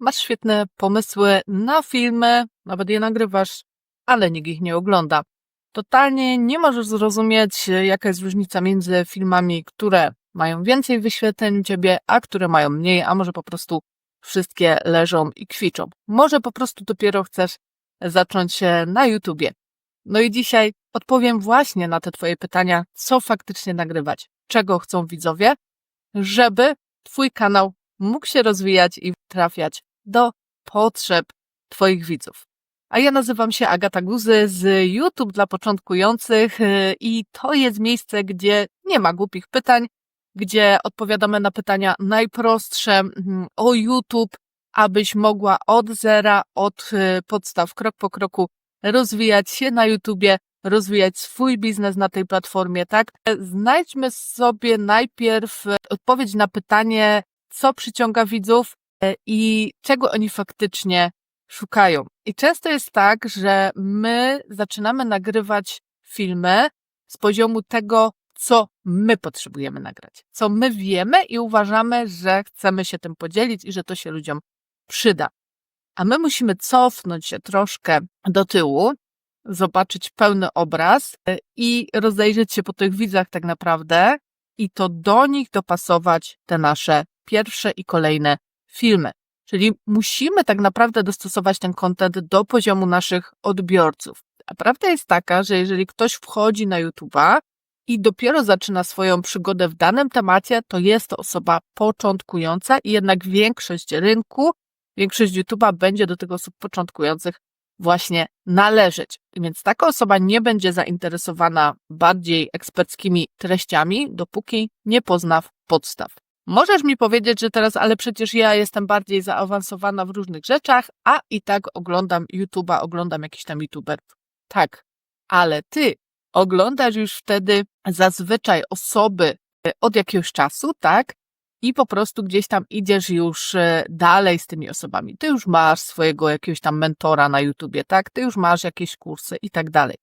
masz świetne pomysły na filmy, nawet je nagrywasz, ale nikt ich nie ogląda. Totalnie nie możesz zrozumieć, jaka jest różnica między filmami, które mają więcej wyświetleń ciebie, a które mają mniej, a może po prostu wszystkie leżą i kwiczą. Może po prostu dopiero chcesz zacząć na YouTubie. No i dzisiaj odpowiem właśnie na te Twoje pytania, co faktycznie nagrywać, czego chcą widzowie, żeby Twój kanał mógł się rozwijać i trafiać do potrzeb Twoich widzów. A ja nazywam się Agata Guzy z YouTube dla początkujących y, i to jest miejsce, gdzie nie ma głupich pytań, gdzie odpowiadamy na pytania najprostsze mm, o YouTube, abyś mogła od zera, od y, podstaw, krok po kroku rozwijać się na YouTubie, rozwijać swój biznes na tej platformie, tak? Znajdźmy sobie najpierw e, odpowiedź na pytanie, co przyciąga widzów e, i czego oni faktycznie szukają. I często jest tak, że my zaczynamy nagrywać filmy z poziomu tego, co my potrzebujemy nagrać, co my wiemy i uważamy, że chcemy się tym podzielić i że to się ludziom przyda. A my musimy cofnąć się troszkę do tyłu, zobaczyć pełny obraz e, i rozejrzeć się po tych widzach tak naprawdę i to do nich dopasować te nasze pierwsze i kolejne filmy. Czyli musimy tak naprawdę dostosować ten kontent do poziomu naszych odbiorców. A prawda jest taka, że jeżeli ktoś wchodzi na YouTube'a i dopiero zaczyna swoją przygodę w danym temacie, to jest to osoba początkująca i jednak większość rynku, większość YouTube'a będzie do tych osób początkujących właśnie należeć. Więc taka osoba nie będzie zainteresowana bardziej eksperckimi treściami, dopóki nie pozna podstaw. Możesz mi powiedzieć, że teraz, ale przecież ja jestem bardziej zaawansowana w różnych rzeczach, a i tak oglądam YouTube'a, oglądam jakiś tam YouTuberów. Tak, ale ty oglądasz już wtedy zazwyczaj osoby e, od jakiegoś czasu, tak? I po prostu gdzieś tam idziesz już e, dalej z tymi osobami. Ty już masz swojego jakiegoś tam mentora na YouTubie, tak? Ty już masz jakieś kursy i tak dalej.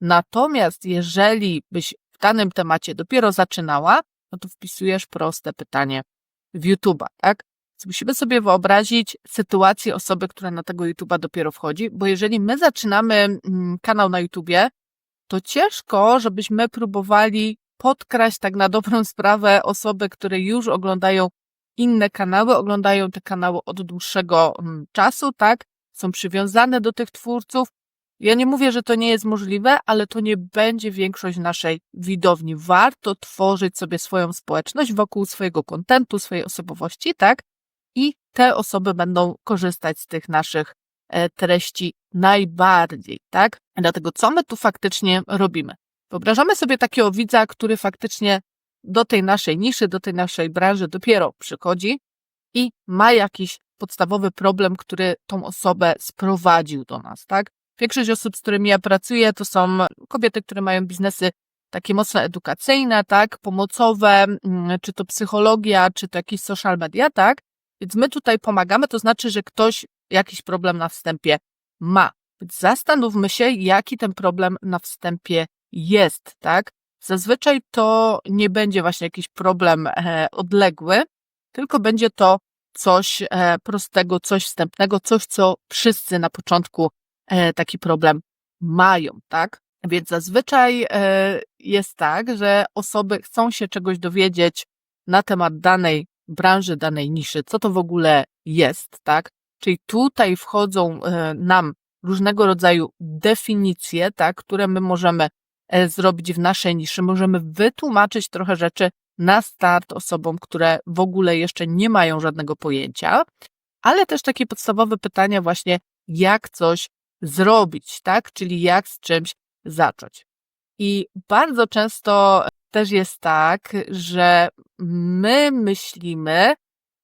Natomiast jeżeli byś w danym temacie dopiero zaczynała, no to wpisujesz proste pytanie w YouTube'a, tak? Musimy sobie wyobrazić sytuację osoby, która na tego YouTube'a dopiero wchodzi, bo jeżeli my zaczynamy mm, kanał na YouTubie, to ciężko, żebyśmy próbowali podkraść tak na dobrą sprawę osoby, które już oglądają inne kanały, oglądają te kanały od dłuższego mm, czasu, tak? Są przywiązane do tych twórców ja nie mówię, że to nie jest możliwe, ale to nie będzie większość naszej widowni. Warto tworzyć sobie swoją społeczność wokół swojego kontentu, swojej osobowości, tak? I te osoby będą korzystać z tych naszych e, treści najbardziej, tak? Dlatego co my tu faktycznie robimy? Wyobrażamy sobie takiego widza, który faktycznie do tej naszej niszy, do tej naszej branży dopiero przychodzi i ma jakiś podstawowy problem, który tą osobę sprowadził do nas, tak? Większość osób, z którymi ja pracuję, to są kobiety, które mają biznesy takie mocno edukacyjne, tak, pomocowe, mm, czy to psychologia, czy to jakieś social media, tak? Więc my tutaj pomagamy, to znaczy, że ktoś jakiś problem na wstępie ma. Więc zastanówmy się, jaki ten problem na wstępie jest, tak? Zazwyczaj to nie będzie właśnie jakiś problem e, odległy, tylko będzie to coś e, prostego, coś wstępnego, coś, co wszyscy na początku taki problem mają, tak? Więc zazwyczaj e, jest tak, że osoby chcą się czegoś dowiedzieć na temat danej branży, danej niszy, co to w ogóle jest, tak? Czyli tutaj wchodzą e, nam różnego rodzaju definicje, tak, które my możemy zrobić w naszej niszy. Możemy wytłumaczyć trochę rzeczy na start osobom, które w ogóle jeszcze nie mają żadnego pojęcia, ale też takie podstawowe pytania właśnie, jak coś zrobić, tak? Czyli jak z czymś zacząć. I bardzo często też jest tak, że my myślimy,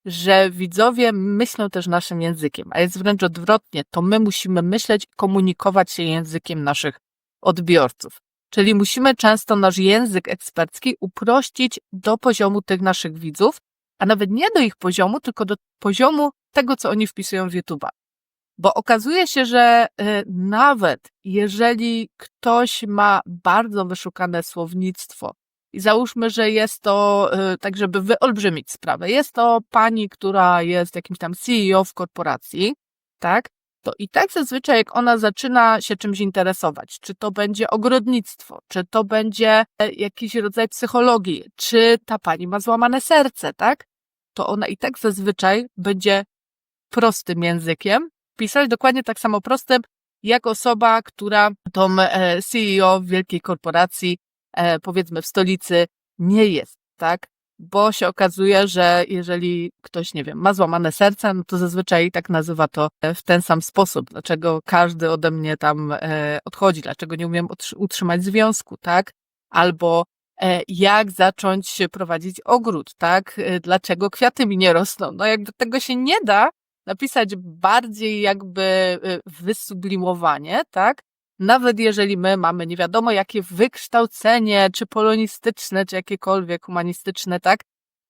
że widzowie myślą też naszym językiem, a jest wręcz odwrotnie. To my musimy myśleć i komunikować się językiem naszych odbiorców. Czyli musimy często nasz język ekspercki uprościć do poziomu tych naszych widzów, a nawet nie do ich poziomu, tylko do poziomu tego, co oni wpisują w YouTube'a. Bo okazuje się, że y, nawet jeżeli ktoś ma bardzo wyszukane słownictwo I załóżmy, że jest to, y, tak żeby wyolbrzymić sprawę, jest to pani, która jest jakimś tam CEO w korporacji, tak? To i tak zazwyczaj, jak ona zaczyna się czymś interesować, czy to będzie ogrodnictwo, czy to będzie e, jakiś rodzaj psychologii, czy ta pani ma złamane serce, tak? To ona i tak zazwyczaj będzie prostym językiem pisać, dokładnie tak samo prostym, jak osoba, która tą e, CEO wielkiej korporacji, e, powiedzmy w stolicy, nie jest, tak? Bo się okazuje, że jeżeli ktoś, nie wiem, ma złamane serce, no to zazwyczaj tak nazywa to e, w ten sam sposób. Dlaczego każdy ode mnie tam odchodzi? Dlaczego nie umiem utrzymać związku, tak? Albo jak zacząć prowadzić ogród, tak? Dlaczego kwiaty mi nie rosną? No jak do tego się nie da, napisać bardziej jakby y, wysublimowanie, tak? Nawet jeżeli my mamy nie wiadomo jakie wykształcenie, czy polonistyczne, czy jakiekolwiek humanistyczne, tak?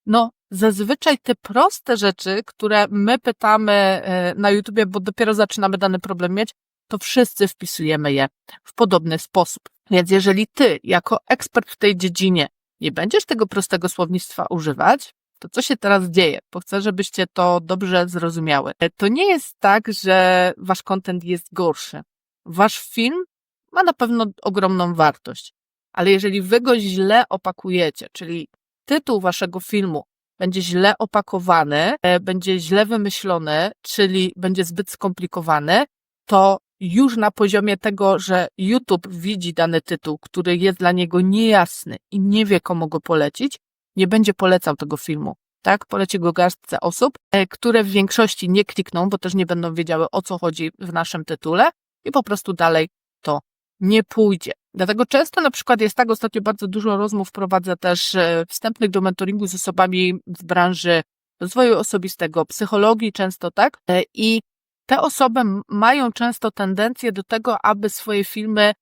No, zazwyczaj te proste rzeczy, które my pytamy y, na YouTubie, bo dopiero zaczynamy dany problem mieć, to wszyscy wpisujemy je w podobny sposób. Więc jeżeli ty, jako ekspert w tej dziedzinie, nie będziesz tego prostego słownictwa używać, to co się teraz dzieje? Bo chcę, żebyście to dobrze zrozumiały. To nie jest tak, że wasz kontent jest gorszy. Wasz film ma na pewno ogromną wartość, ale jeżeli wy go źle opakujecie, czyli tytuł waszego filmu będzie źle opakowany, e, będzie źle wymyślony, czyli będzie zbyt skomplikowany, to już na poziomie tego, że YouTube widzi dany tytuł, który jest dla niego niejasny i nie wie, komu go polecić, nie będzie polecał tego filmu. Tak, poleci go garstce osób, e, które w większości nie klikną, bo też nie będą wiedziały o co chodzi w naszym tytule i po prostu dalej to nie pójdzie. Dlatego często na przykład jest tak, ostatnio bardzo dużo rozmów prowadzę też e, wstępnych do mentoringu z osobami z branży rozwoju osobistego, psychologii często, tak? E, I te osoby mają często tendencję do tego, aby swoje filmy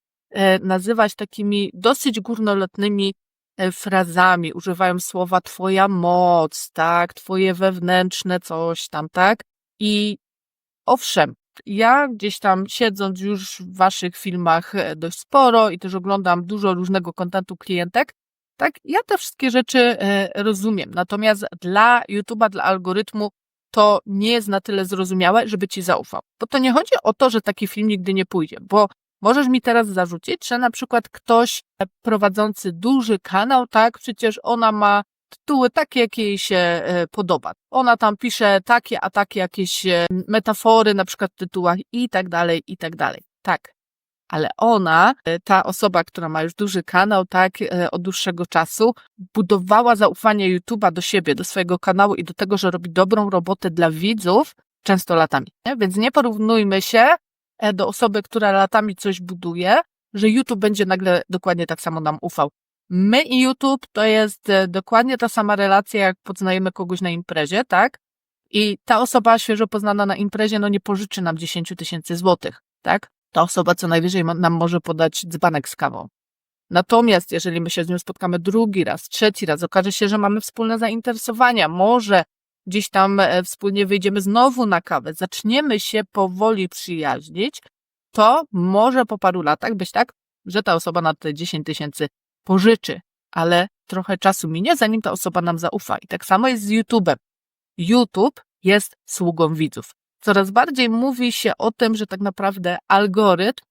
nazywać takimi dosyć górnolotnymi frazami, używają słowa twoja moc, tak, twoje wewnętrzne coś tam, tak? I owszem, ja gdzieś tam siedząc już w waszych filmach e, dość sporo i też oglądam dużo różnego kontentu klientek, tak, ja te wszystkie rzeczy e, rozumiem. Natomiast dla YouTube'a, dla algorytmu to nie jest na tyle zrozumiałe, żeby ci zaufał. Bo to nie chodzi o to, że taki film nigdy nie pójdzie, bo Możesz mi teraz zarzucić, że na przykład ktoś prowadzący duży kanał, tak, przecież ona ma tytuły takie, jakie jej się e, podoba. Ona tam pisze takie, a takie jakieś e, metafory, na przykład w tytułach i tak dalej, i tak dalej. Tak. Ale ona, e, ta osoba, która ma już duży kanał, tak, od dłuższego czasu, budowała zaufanie YouTube'a do siebie, do swojego kanału i do tego, że robi dobrą robotę dla widzów często latami. Nie? Więc nie porównujmy się do osoby, która latami coś buduje, że YouTube będzie nagle dokładnie tak samo nam ufał. My i YouTube to jest e, dokładnie ta sama relacja, jak poznajemy kogoś na imprezie, tak? I ta osoba świeżo poznana na imprezie, no nie pożyczy nam 10 tysięcy złotych, tak? Ta osoba co najwyżej nam może podać dzbanek z kawą. Natomiast jeżeli my się z nią spotkamy drugi raz, trzeci raz, okaże się, że mamy wspólne zainteresowania, może gdzieś tam e, wspólnie wyjdziemy znowu na kawę, zaczniemy się powoli przyjaźnić, to może po paru latach być tak, że ta osoba na te 10 tysięcy pożyczy, ale trochę czasu minie, zanim ta osoba nam zaufa. I tak samo jest z YouTube'em. YouTube jest sługą widzów. Coraz bardziej mówi się o tym, że tak naprawdę algorytm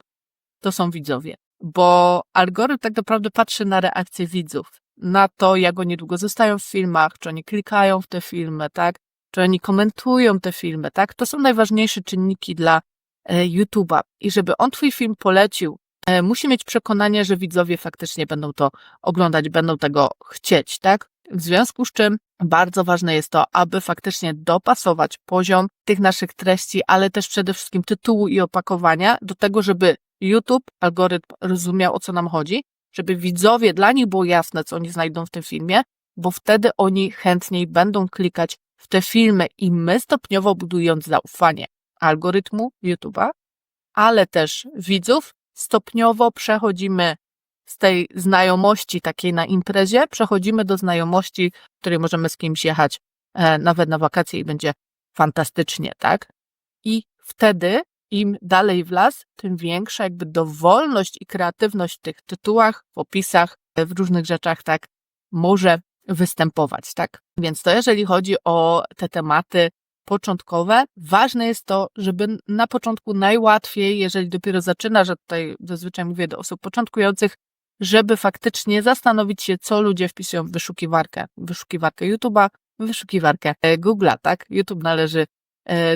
to są widzowie, bo algorytm tak naprawdę patrzy na reakcję widzów na to, jak oni długo zostają w filmach, czy oni klikają w te filmy, tak? Czy oni komentują te filmy, tak? To są najważniejsze czynniki dla e, YouTube'a. I żeby on twój film polecił, e, musi mieć przekonanie, że widzowie faktycznie będą to oglądać, będą tego chcieć, tak? W związku z czym bardzo ważne jest to, aby faktycznie dopasować poziom tych naszych treści, ale też przede wszystkim tytułu i opakowania do tego, żeby YouTube, algorytm rozumiał o co nam chodzi żeby widzowie, dla nich było jasne, co oni znajdą w tym filmie, bo wtedy oni chętniej będą klikać w te filmy i my stopniowo budując zaufanie algorytmu YouTube'a, ale też widzów, stopniowo przechodzimy z tej znajomości takiej na imprezie, przechodzimy do znajomości, w której możemy z kimś jechać e, nawet na wakacje i będzie fantastycznie, tak? I wtedy im dalej w las, tym większa jakby dowolność i kreatywność w tych tytułach, w opisach, w różnych rzeczach, tak, może występować, tak? Więc to jeżeli chodzi o te tematy początkowe, ważne jest to, żeby na początku najłatwiej, jeżeli dopiero zaczyna, że tutaj zazwyczaj mówię do osób początkujących, żeby faktycznie zastanowić się, co ludzie wpisują w wyszukiwarkę. Wyszukiwarkę YouTube'a, wyszukiwarkę e, Google'a, tak? YouTube należy e,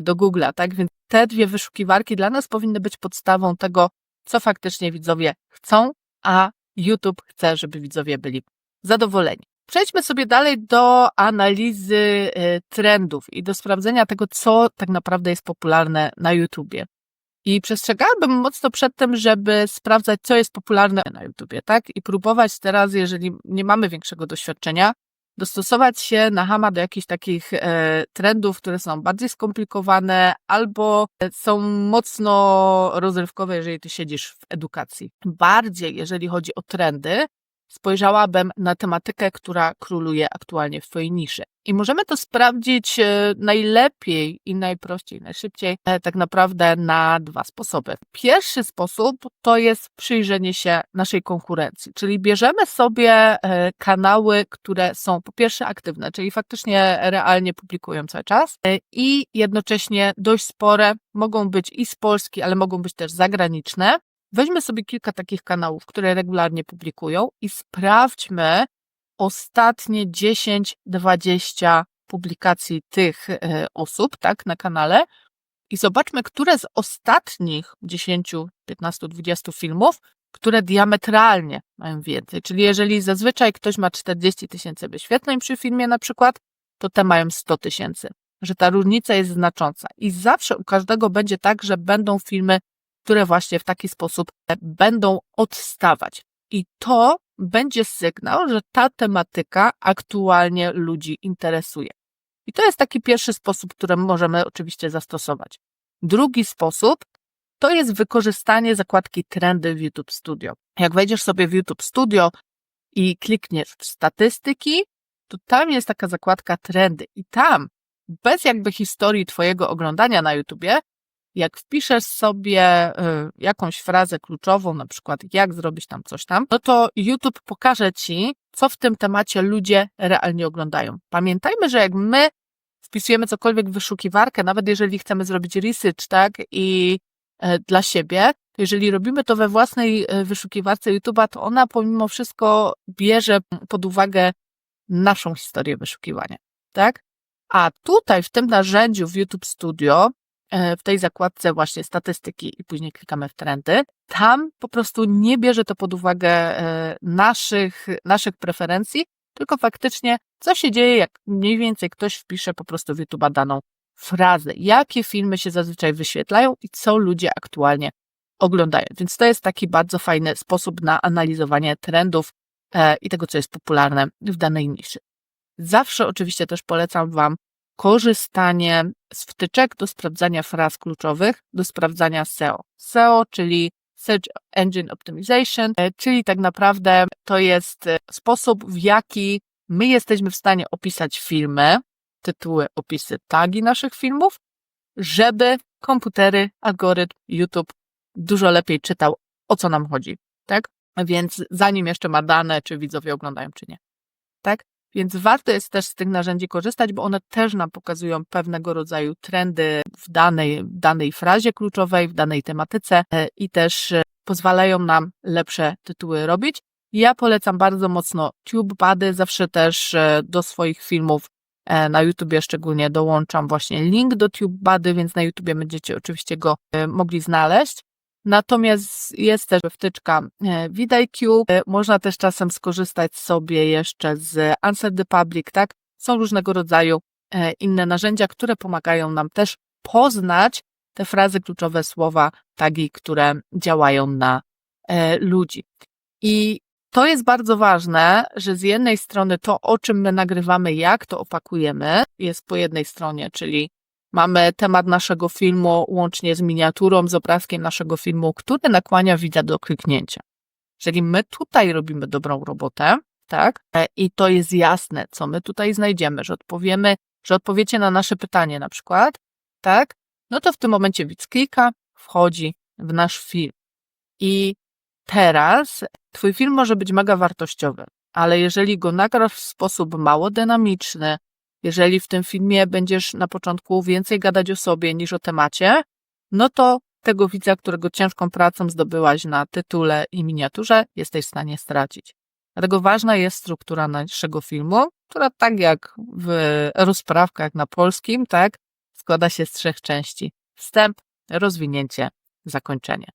do Google'a, tak? Więc te dwie wyszukiwarki dla nas powinny być podstawą tego, co faktycznie widzowie chcą, a YouTube chce, żeby widzowie byli zadowoleni. Przejdźmy sobie dalej do analizy e, trendów i do sprawdzenia tego, co tak naprawdę jest popularne na YouTubie. I przestrzegałabym mocno przed tym, żeby sprawdzać, co jest popularne na YouTubie, tak? I próbować teraz, jeżeli nie mamy większego doświadczenia, dostosować się na Hama do jakichś takich e, trendów, które są bardziej skomplikowane albo są mocno rozrywkowe, jeżeli ty siedzisz w edukacji. Bardziej, jeżeli chodzi o trendy, spojrzałabym na tematykę, która króluje aktualnie w Twojej niszy. I możemy to sprawdzić e, najlepiej i najprościej, najszybciej, e, tak naprawdę na dwa sposoby. Pierwszy sposób to jest przyjrzenie się naszej konkurencji, czyli bierzemy sobie e, kanały, które są po pierwsze aktywne, czyli faktycznie realnie publikują cały czas i jednocześnie dość spore, mogą być i z Polski, ale mogą być też zagraniczne Weźmy sobie kilka takich kanałów, które regularnie publikują i sprawdźmy ostatnie 10-20 publikacji tych e, osób, tak, na kanale i zobaczmy, które z ostatnich 10, 15, 20 filmów, które diametralnie mają więcej. Czyli jeżeli zazwyczaj ktoś ma 40 tysięcy wyświetleń przy filmie na przykład, to te mają 100 tysięcy. Że ta różnica jest znacząca. I zawsze u każdego będzie tak, że będą filmy które właśnie w taki sposób będą odstawać. I to będzie sygnał, że ta tematyka aktualnie ludzi interesuje. I to jest taki pierwszy sposób, który możemy oczywiście zastosować. Drugi sposób to jest wykorzystanie zakładki Trendy w YouTube Studio. Jak wejdziesz sobie w YouTube Studio i klikniesz w statystyki, to tam jest taka zakładka Trendy i tam bez jakby historii Twojego oglądania na YouTubie jak wpiszesz sobie y, jakąś frazę kluczową, na przykład jak zrobić tam coś tam, no to YouTube pokaże ci, co w tym temacie ludzie realnie oglądają. Pamiętajmy, że jak my wpisujemy cokolwiek w wyszukiwarkę, nawet jeżeli chcemy zrobić research, tak, i e, dla siebie, to jeżeli robimy to we własnej e, wyszukiwarce YouTube'a, to ona pomimo wszystko bierze pod uwagę naszą historię wyszukiwania, tak? A tutaj w tym narzędziu w YouTube Studio w tej zakładce właśnie statystyki i później klikamy w trendy. Tam po prostu nie bierze to pod uwagę e, naszych, naszych preferencji, tylko faktycznie co się dzieje, jak mniej więcej ktoś wpisze po prostu w YouTube'a daną frazę, jakie filmy się zazwyczaj wyświetlają i co ludzie aktualnie oglądają. Więc to jest taki bardzo fajny sposób na analizowanie trendów e, i tego, co jest popularne w danej niszy. Zawsze oczywiście też polecam Wam korzystanie z wtyczek do sprawdzania fraz kluczowych, do sprawdzania SEO. SEO, czyli Search Engine Optimization, e, czyli tak naprawdę to jest e, sposób, w jaki my jesteśmy w stanie opisać filmy, tytuły, opisy, tagi naszych filmów, żeby komputery, algorytm, YouTube dużo lepiej czytał, o co nam chodzi, tak? Więc zanim jeszcze ma dane, czy widzowie oglądają, czy nie. Tak? Więc warto jest też z tych narzędzi korzystać, bo one też nam pokazują pewnego rodzaju trendy w danej, danej frazie kluczowej, w danej tematyce e, i też e, pozwalają nam lepsze tytuły robić. Ja polecam bardzo mocno TubeBuddy, zawsze też e, do swoich filmów na YouTubie szczególnie dołączam właśnie link do TubeBuddy, więc na YouTubie będziecie oczywiście go mogli znaleźć. Natomiast jest też wtyczka e, VidIQ. E, można też czasem skorzystać sobie jeszcze z Answer the Public, tak? Są różnego rodzaju e, inne narzędzia, które pomagają nam też poznać te frazy kluczowe, słowa, tagi, które działają na ludzi. I to jest bardzo ważne, że z jednej strony to, o czym my nagrywamy, jak to opakujemy, jest po jednej stronie, czyli Mamy temat naszego filmu łącznie z miniaturą, z obrazkiem naszego filmu, który nakłania widza do kliknięcia. Jeżeli my tutaj robimy dobrą robotę, tak, e, i to jest jasne, co my tutaj znajdziemy, że odpowiemy, że odpowiecie na nasze pytanie na przykład, tak, no to w tym momencie widz klika, wchodzi w nasz film. I teraz twój film może być mega wartościowy, ale jeżeli go nagrasz w sposób mało dynamiczny, jeżeli w tym filmie będziesz na początku więcej gadać o sobie niż o temacie, no to tego widza, którego ciężką pracą zdobyłaś na tytule i miniaturze, jesteś w stanie stracić. Dlatego ważna jest struktura naszego filmu, która tak jak w rozprawkach na polskim, tak, składa się z trzech części. Wstęp, rozwinięcie, zakończenie.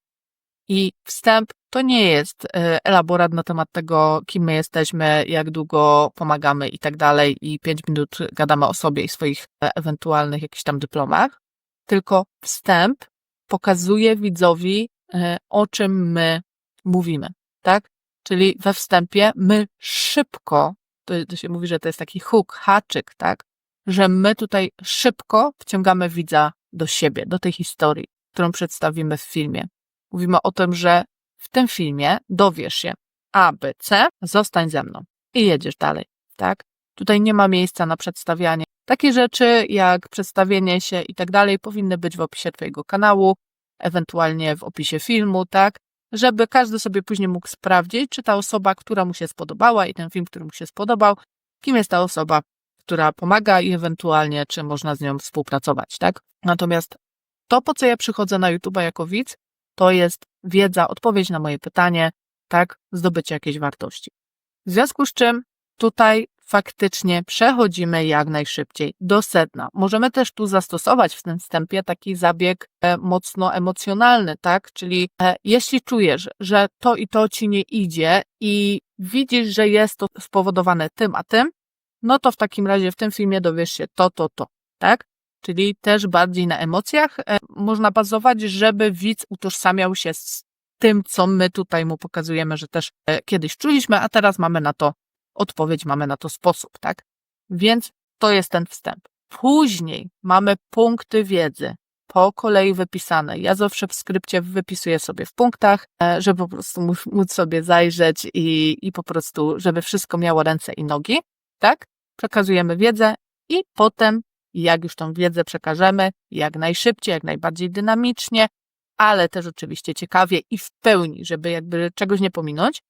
I wstęp to nie jest e, elaborat na temat tego, kim my jesteśmy, jak długo pomagamy i tak dalej, i pięć minut gadamy o sobie i swoich e, ewentualnych jakichś tam dyplomach, tylko wstęp pokazuje widzowi, e, o czym my mówimy, tak? Czyli we wstępie my szybko, to, to się mówi, że to jest taki hook, haczyk, tak? Że my tutaj szybko wciągamy widza do siebie, do tej historii, którą przedstawimy w filmie. Mówimy o tym, że w tym filmie dowiesz się A, B, C, zostań ze mną i jedziesz dalej, tak? Tutaj nie ma miejsca na przedstawianie. Takie rzeczy jak przedstawienie się i tak dalej powinny być w opisie Twojego kanału, ewentualnie w opisie filmu, tak? Żeby każdy sobie później mógł sprawdzić, czy ta osoba, która mu się spodobała i ten film, który mu się spodobał, kim jest ta osoba, która pomaga i ewentualnie, czy można z nią współpracować, tak? Natomiast to, po co ja przychodzę na YouTube jako widz, to jest wiedza, odpowiedź na moje pytanie, tak, zdobycie jakiejś wartości. W związku z czym tutaj faktycznie przechodzimy jak najszybciej do sedna. Możemy też tu zastosować w tym wstępie taki zabieg e, mocno emocjonalny, tak? Czyli e, jeśli czujesz, że to i to ci nie idzie i widzisz, że jest to spowodowane tym a tym, no to w takim razie w tym filmie dowiesz się to, to, to, tak? Czyli też bardziej na emocjach e, można bazować, żeby widz utożsamiał się z tym, co my tutaj mu pokazujemy, że też kiedyś czuliśmy, a teraz mamy na to odpowiedź, mamy na to sposób, tak? Więc to jest ten wstęp. Później mamy punkty wiedzy, po kolei wypisane. Ja zawsze w skrypcie wypisuję sobie w punktach, e, żeby po prostu móc sobie zajrzeć i, i po prostu, żeby wszystko miało ręce i nogi, tak? Przekazujemy wiedzę i potem, jak już tą wiedzę przekażemy, jak najszybciej, jak najbardziej dynamicznie, ale też oczywiście ciekawie i w pełni, żeby jakby czegoś nie pominąć,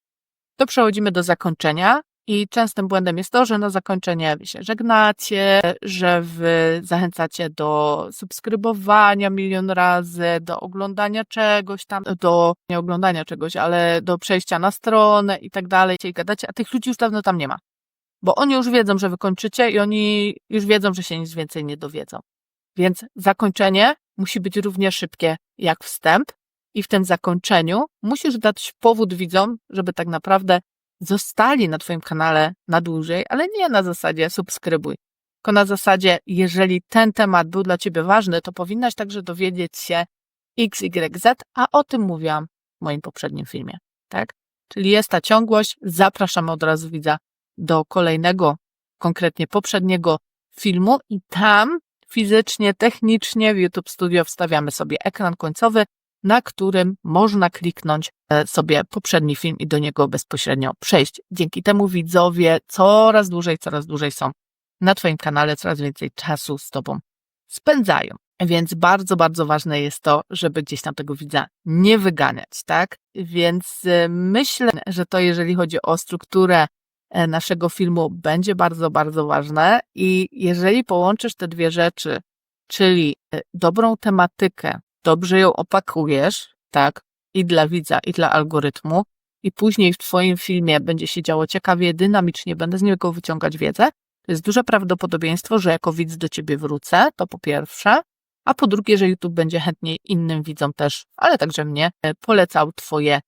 to przechodzimy do zakończenia, i częstym błędem jest to, że na zakończenie wy się żegnacie, że wy zachęcacie do subskrybowania milion razy, do oglądania czegoś tam, do nie oglądania czegoś, ale do przejścia na stronę i tak dalej, i gadacie, a tych ludzi już dawno tam nie ma. Bo oni już wiedzą, że wy kończycie i oni już wiedzą, że się nic więcej nie dowiedzą. Więc zakończenie musi być równie szybkie jak wstęp, i w tym zakończeniu musisz dać powód widzom, żeby tak naprawdę zostali na Twoim kanale na dłużej, ale nie na zasadzie subskrybuj, tylko na zasadzie, jeżeli ten temat był dla Ciebie ważny, to powinnaś także dowiedzieć się XYZ, a o tym mówiłam w moim poprzednim filmie, tak? Czyli jest ta ciągłość, zapraszamy od razu widza do kolejnego, konkretnie poprzedniego filmu i tam fizycznie, technicznie w YouTube Studio wstawiamy sobie ekran końcowy, na którym można kliknąć e, sobie poprzedni film i do niego bezpośrednio przejść. Dzięki temu widzowie coraz dłużej, coraz dłużej są na Twoim kanale, coraz więcej czasu z Tobą spędzają. Więc bardzo, bardzo ważne jest to, żeby gdzieś tam tego widza nie wyganiać, tak? Więc e, myślę, że to jeżeli chodzi o strukturę naszego filmu będzie bardzo, bardzo ważne i jeżeli połączysz te dwie rzeczy, czyli dobrą tematykę, dobrze ją opakujesz, tak, i dla widza, i dla algorytmu, i później w Twoim filmie będzie się działo ciekawie, dynamicznie, będę z niego wyciągać wiedzę, to jest duże prawdopodobieństwo, że jako widz do Ciebie wrócę, to po pierwsze, a po drugie, że YouTube będzie chętnie innym widzom też, ale także mnie, e, polecał Twoje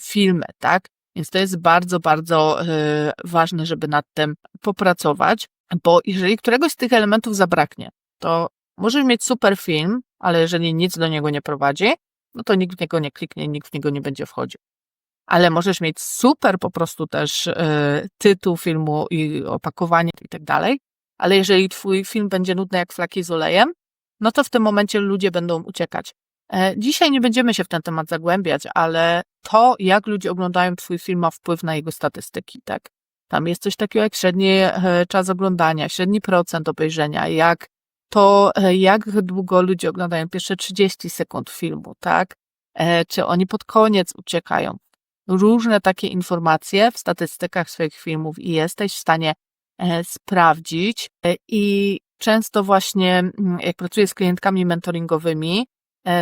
filmy, tak? Więc to jest bardzo, bardzo yy, ważne, żeby nad tym popracować, bo jeżeli któregoś z tych elementów zabraknie, to możesz mieć super film, ale jeżeli nic do niego nie prowadzi, no to nikt w niego nie kliknie, nikt w niego nie będzie wchodził. Ale możesz mieć super po prostu też y, tytuł filmu i opakowanie i tak dalej, ale jeżeli twój film będzie nudny jak flaki z olejem, no to w tym momencie ludzie będą uciekać. E, dzisiaj nie będziemy się w ten temat zagłębiać, ale to, jak ludzie oglądają twój film, ma wpływ na jego statystyki, tak? Tam jest coś takiego jak średni e, czas oglądania, średni procent obejrzenia, jak to e, jak długo ludzie oglądają pierwsze 30 sekund filmu, tak? Czy oni pod koniec uciekają? różne takie informacje w statystykach swoich filmów i jesteś w stanie sprawdzić. I często właśnie, mm, jak pracuję z klientkami mentoringowymi,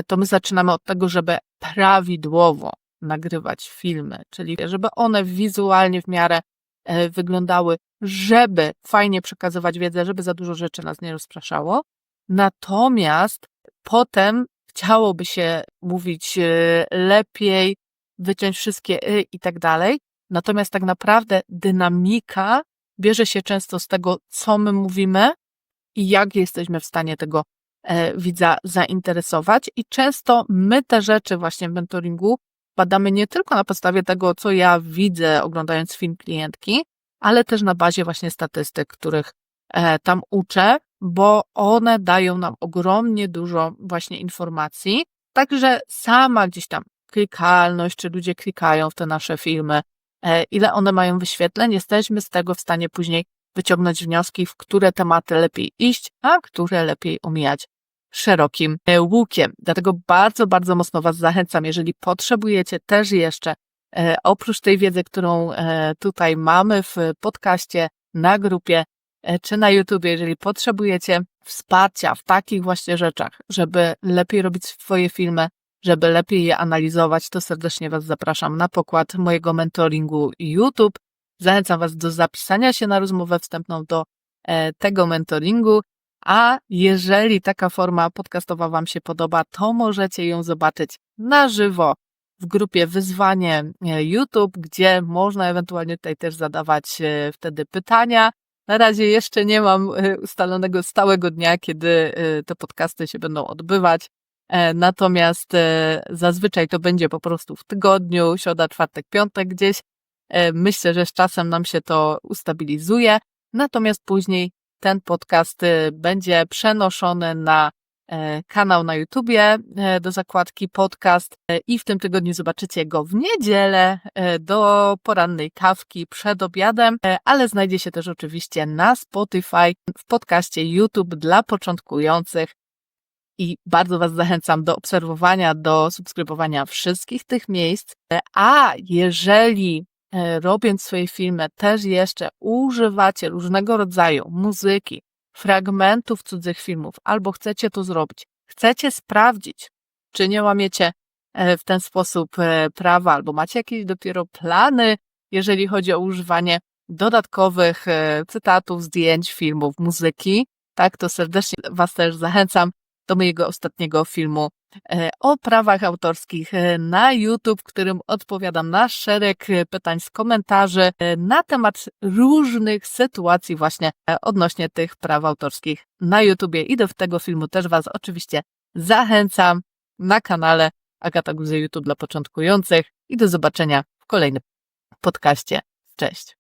to my zaczynamy od tego, żeby prawidłowo nagrywać filmy, czyli żeby one wizualnie w miarę e, wyglądały, żeby fajnie przekazywać wiedzę, żeby za dużo rzeczy nas nie rozpraszało. Natomiast potem chciałoby się mówić e, lepiej, wyciąć wszystkie y i tak dalej. Natomiast tak naprawdę dynamika bierze się często z tego, co my mówimy i jak jesteśmy w stanie tego e, widza zainteresować. I często my te rzeczy właśnie w mentoringu badamy nie tylko na podstawie tego, co ja widzę oglądając film klientki, ale też na bazie właśnie statystyk, których e, tam uczę, bo one dają nam ogromnie dużo właśnie informacji. Także sama gdzieś tam klikalność, czy ludzie klikają w te nasze filmy, e, ile one mają wyświetleń, jesteśmy z tego w stanie później wyciągnąć wnioski, w które tematy lepiej iść, a które lepiej omijać szerokim e, łukiem. Dlatego bardzo, bardzo mocno Was zachęcam, jeżeli potrzebujecie też jeszcze, e, oprócz tej wiedzy, którą tutaj mamy w podcaście, na grupie, czy na YouTube, jeżeli potrzebujecie wsparcia w takich właśnie rzeczach, żeby lepiej robić swoje filmy, żeby lepiej je analizować, to serdecznie Was zapraszam na pokład mojego mentoringu YouTube. Zachęcam Was do zapisania się na rozmowę wstępną do e, tego mentoringu. A jeżeli taka forma podcastowa Wam się podoba, to możecie ją zobaczyć na żywo w grupie Wyzwanie e, YouTube, gdzie można ewentualnie tutaj też zadawać e, wtedy pytania. Na razie jeszcze nie mam ustalonego stałego dnia, kiedy te podcasty się będą odbywać. E, natomiast e, zazwyczaj to będzie po prostu w tygodniu, środa, czwartek, piątek gdzieś. E, myślę, że z czasem nam się to ustabilizuje. Natomiast później ten podcast będzie przenoszony na kanał na YouTubie do zakładki podcast i w tym tygodniu zobaczycie go w niedzielę do porannej kawki przed obiadem, ale znajdzie się też oczywiście na Spotify w podcaście YouTube dla początkujących i bardzo Was zachęcam do obserwowania, do subskrybowania wszystkich tych miejsc. A jeżeli e, robiąc swoje filmy też jeszcze używacie różnego rodzaju muzyki, fragmentów cudzych filmów, albo chcecie to zrobić, chcecie sprawdzić, czy nie łamiecie e, w ten sposób e, prawa, albo macie jakieś dopiero plany, jeżeli chodzi o używanie dodatkowych cytatów, zdjęć, filmów, muzyki, tak, to serdecznie Was też zachęcam do mojego ostatniego filmu e, o prawach autorskich e, na YouTube, w którym odpowiadam na szereg e, pytań z komentarzy na temat różnych sytuacji właśnie odnośnie tych praw autorskich na YouTubie i do tego filmu też Was oczywiście zachęcam na kanale Agata Guzy YouTube dla początkujących i do zobaczenia w kolejnym podcaście. Cześć!